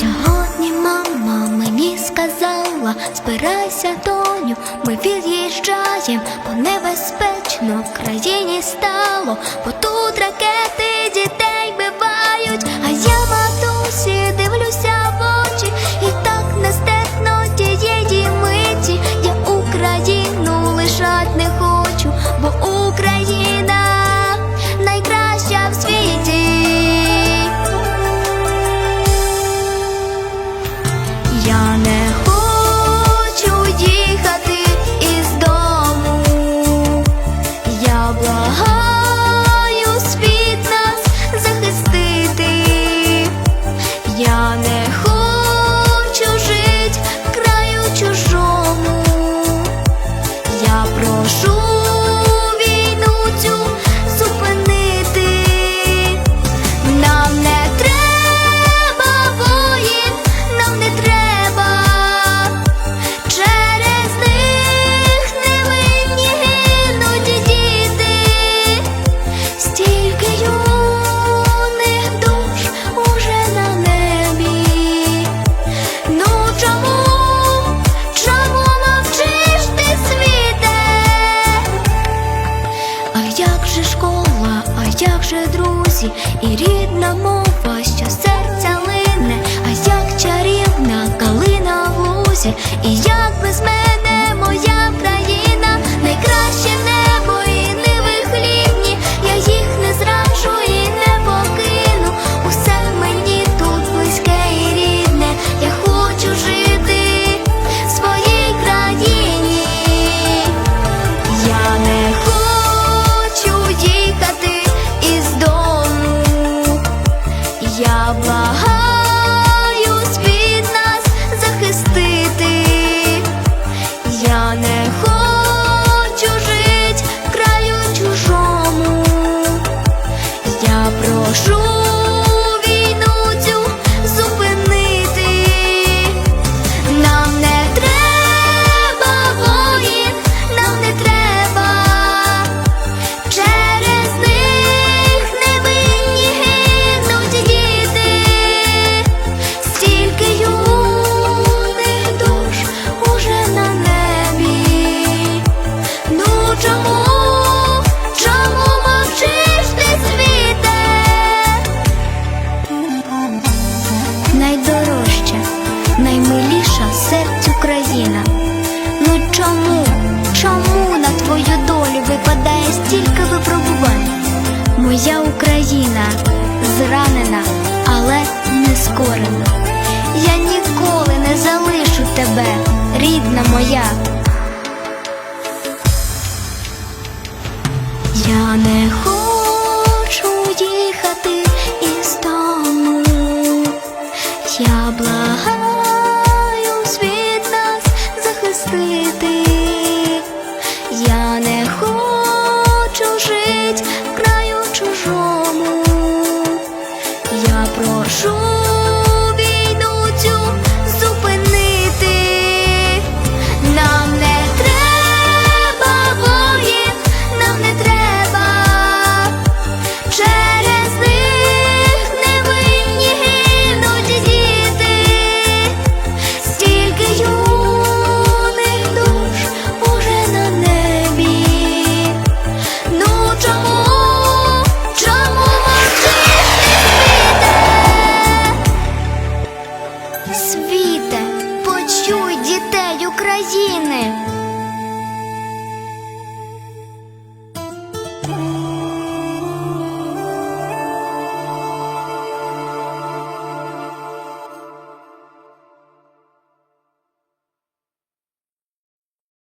Сьогодні мама мені сказала, збирайся, доню, ми від'їжджаєм, бо небезпечно в країні стало. Бо тут же друзі і рідна мова. твою долю випадає стільки випробувань. Моя Україна зранена, але не скорена. Я ніколи не залишу тебе, рідна моя. Я не хочу їхати із тому, я благаю. Магазины.